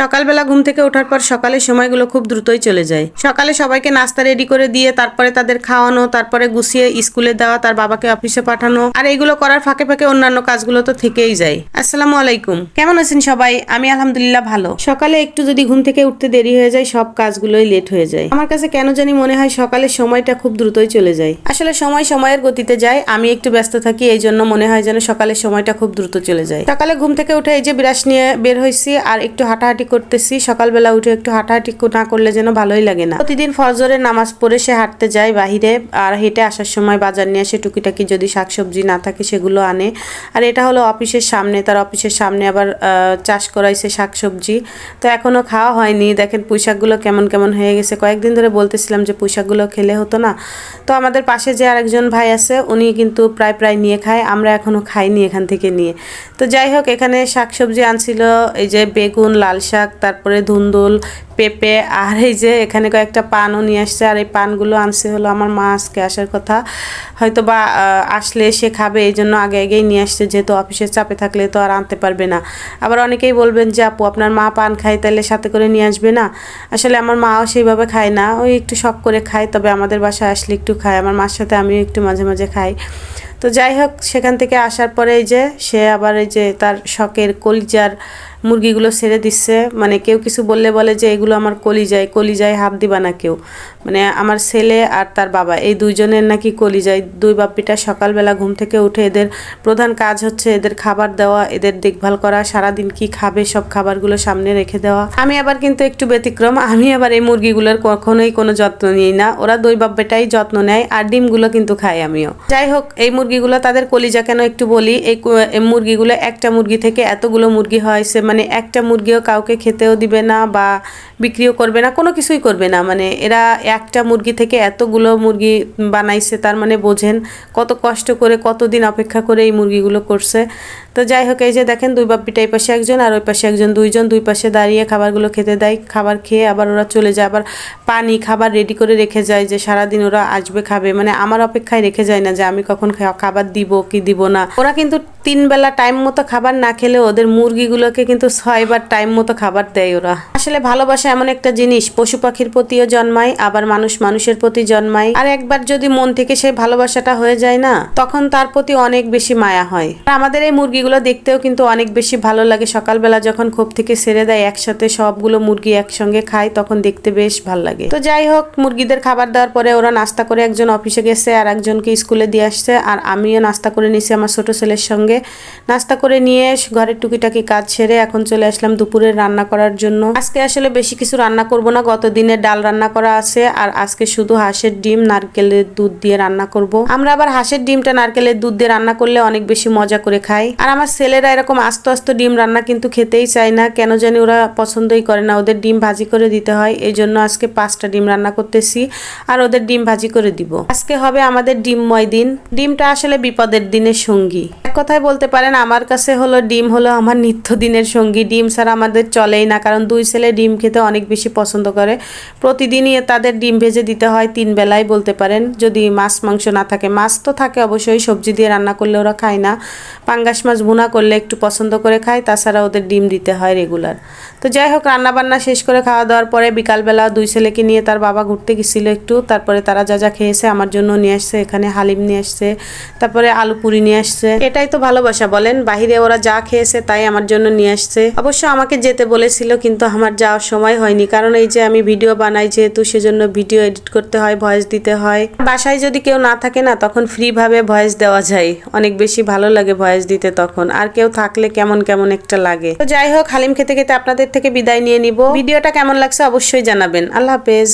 সকালবেলা ঘুম থেকে ওঠার পর সকালের সময়গুলো খুব দ্রুতই চলে যায়। সকালে সবাইকে নাস্তা রেডি করে দিয়ে, তারপরে তাদের খাওয়ানো, তারপরে গুছিয়ে স্কুলে দেওয়া, তার বাবাকে অফিসে পাঠানো, আর এইগুলো করার ফাঁকে ফাঁকে অন্যান্য কাজগুলো তো থেকেই যায়। আসসালামু আলাইকুম। কেমন আছেন সবাই? আমি আলহামদুলিল্লাহ ভালো। সকালে একটু যদি ঘুম থেকে উঠতে দেরি হয়ে যায়, সব কাজগুলোই লেট হয়ে যায়। আমার কাছে কেন জানি মনে হয় সকালের সময়টা খুব দ্রুতই চলে যায়। আসলে সময় সময়ের গতিতে যায়, আমি একটু ব্যস্ত থাকি, এই জন্য মনে হয় যেন সকালের সময়টা খুব দ্রুত চলে যায়। সকালে ঘুম থেকে উঠে এই যে বিরাস নিয়ে বের হয়েছি, আর একটু হাঁটাহাঁটি করতেছি, সকালবেলা উঠে একটু হাঁটাহাঁটি না করলে যেন ভালোই লাগে না। প্রতিদিন ফজরের নামাজ পড়ে সে হাঁটতে যায় বাহিরে আর হেঁটে আসার সময় বাজার নিয়ে আসে টুকিটাকি যদি শাকসবজি না থাকে সেগুলো আনে। আর এটা হলো অফিসের সামনে, তার অফিসের সামনে আবার চাষ করাইছে শাকসবজি। তো এখনও খাওয়া হয়নি। দেখেন পুঁইশাকগুলো কেমন কেমন হয়ে গেছে। কয়েকদিন ধরে বলতেছিলাম যে পুঁইশাকগুলো খেলে হতো না। তো আমাদের পাশে যে আরেকজন ভাই আছে, উনি কিন্তু প্রায় প্রায় নিয়ে খায়। আমরা এখনও খাইনি এখান থেকে নিয়ে। তো যাই হোক, এখানে শাকসবজি আনছিল, এই যে বেগুন লাল শাক তারপরে ধুন্দুল পেঁপে, আর এই যে এখানে কয়েকটা পানও নিয়ে আসছে, আর এই পানগুলো আনছে হলো আমার মা আজকে আসার কথা। হয়তো বা আসলে সে খাবে, এই জন্য আগে আগেই নিয়ে আসছে, যেহেতু অফিসের চাপে থাকলে তো আর আনতে পারবে না। আবার অনেকেই বলবেন যে, আপু, আপনার মা পান খায়, তাহলে সাথে করে নিয়ে আসবে না? আসলে আমার মাও সেইভাবে খায় না, ওই একটু শখ করে খায়, তবে আমাদের বাসায় আসলে একটু খায়, আমার মার সাথে আমিও একটু মাঝে মাঝে খাই। তো যাই হোক, সেখান থেকে আসার পরে এই যে, সে আবার এই যে তার শখের কলিজার মুরগিগুলো ছেড়ে দিচ্ছে মানে কেউ কিছু বললে বলে যে, এগুলো আমার কলিজায় কলিজায় হাত দিবা না কেউ। মানে আমার ছেলে আর তার বাবা, এই দুইজনের নাকি কলিজায়। দুই বাপ্পিটা সকালবেলা ঘুম থেকে উঠে এদের প্রধান কাজ হচ্ছে এদের খাবার দেওয়া, এদের দেখভাল করা, সারাদিন কি খাবে, সব খাবারগুলো সামনে রেখে দেওয়া। আমি আবার কিন্তু একটু ব্যতিক্রম, আমি আবার এই মুরগিগুলোর কখনোই কোনো যত্ন নিই না। ওরা দুই বাপ্পেটাই যত্ন নেয় আর ডিমগুলো কিন্তু খাই আমিও। যাই হোক, এই মুরগিগুলো তাদের কলিজা কেন একটু বলি? এই মুরগিগুলো একটা মুরগি থেকে এতগুলো মুরগি হয়েছে মানে একটা মুরগিও কাউকে খেতেও দিবে না বা বিক্রিও করবে না, কোনো কিছুই করবে না। মানে এরা একটা মুরগি থেকে এতগুলো মুরগি বানাইছে, তার মানে বোঝেন কত কষ্ট করে কতদিন অপেক্ষা করে এই মুরগিগুলো করছে। তো যাই হোক, এই যে দেখেন দুই বাপ্পিটা এই পাশে একজন আর ওই পাশে একজন দুইজন, দুই পাশে দাঁড়িয়ে খাবারগুলো খেতে দেয়। খাবার খেয়ে আবার ওরা চলে যায়, আবার পানি, খাবার রেডি করে রেখে যায় যে সারাদিন ওরা আসবে, খাবে। মানে আমার অপেক্ষায় রেখে যায় না যে আমি কখন খাবার দিব কি দিব না। ওরা কিন্তু তিন বেলা টাইম মতো খাবার না খেলে ওদের মুরগিগুলোকে কিন্তু ছয়বার টাইম মতো খাবার দেয় ওরা। আসলে ভালোবাসা এমন একটা জিনিস, পশু পাখির প্রতিও জন্মায়, আবার মানুষ মানুষের প্রতি জন্মায়। আর একবার যদি মন থেকে সেই ভালোবাসাটা হয়ে যায় না, তখন তার প্রতি অনেক বেশি মায়া হয়। আর আমাদের এই মুরগিগুলো দেখতেও কিন্তু অনেক বেশি ভালো লাগে। সকালবেলা যখন খোপ থেকে ছেড়ে দেয় একসাথে সবগুলো মুরগি একসঙ্গে খায়, তখন দেখতে বেশ ভালো লাগে। তো যাই হোক, মুরগিদের খাবার দেওয়ার পরে ওরা নাস্তা করে একজন অফিসে গেছে আর একজনকে স্কুলে দিয়ে আসছে। আর আমিও নাস্তা করে নিছি আমার ছোট ছেলের সঙ্গে। নাস্তা করে নিয়ে ঘরের টুকিটাকি কাজ সেরে এখন চলে আসলাম দুপুরে রান্না করার জন্য। আজকে আসলে বেশি কিছু রান্না করব না। গত দিনের ডাল রান্না করা আছে আর আজকে শুধু হাঁসের ডিম, নারকেলের দুধ দিয়ে রান্না করব। আমরা আবার হাঁসের ডিমটা নারকেলের দুধ দিয়ে রান্না করলে অনেক বেশি মজা করে খাই। আর আমার ছেলেরা এরকম আস্ত আস্ত ডিম রান্না কিন্তু খেতেই চায় না। কেন জানি ওরা পছন্দই করে না। ওদের ডিম ভাজি করে দিতে হয়। এই জন্য আজকে পাঁচটা ডিম রান্না করতেছি আর ওদের ডিম ভাজি করে দিব। আজকে হবে আমাদের ডিমময় দিন ডিমটা আসলে বিপদের দিনের সঙ্গী। কথায় বলতে পারেন, আমার কাছে হলো ডিম হলো আমার নিত্যদিনের সঙ্গী। ডিম ছাড়া আমাদের চলেই না, কারণ দুই ছেলে ডিম খেতে অনেক বেশি পছন্দ করে। প্রতিদিনই তাদের ডিম ভেজে দিতে হয়, তিন বেলায় বলতে পারেন। যদি মাছ, মাংস না থাকে, মাছ তো থাকে অবশ্যই, সবজি দিয়ে রান্না করলে ওরা খায় না। পাঙ্গাস মাছ ভুনা করলে একটু পছন্দ করে খায়, তাছাড়া ওদের ডিম দিতে হয় রেগুলার তো যাই হোক রান্না বান্না শেষ করে খাওয়া দাওয়ার পরে বিকালবেলা দুই ছেলেকে নিয়ে তার বাবা ঘুরতে গেছিল একটু। তারপরে তারা যা যা খেয়েছে আমার জন্য নিয়ে আসছে, এখানে হালিম নিয়ে আসছে, তারপরে আলু পুরি নিয়ে আসছে। এটাই তো ভালোবাসা, বলেন, বাহিরে ওরা যা খেয়েছে তাই আমার জন্য নিয়ে আসছে। অবশ্য আমাকে যেতে বলেছিল, কিন্তু আমার যাওয়ার সময় হয়নি। কারণ এই যে আমি ভিডিও বানাই, যেহেতু সেজন্য ভিডিও এডিট করতে হয়, ভয়েস দিতে হয়। বাসায় যদি কেউ না থাকে না, তখন ফ্রি ভাবে ভয়েস দেওয়া যায়। অনেক বেশি ভালো লাগে ভয়েস দিতে তখন। আর কেউ থাকলে কেমন কেমন একটা লাগে। তো যাই হোক, হালিম খেতে খেতে আপনাদের থেকে বিদায় নিয়ে নিব। ভিডিওটা কেমন লাগছে অবশ্যই জানাবেন। আল্লাহ হাফেজ।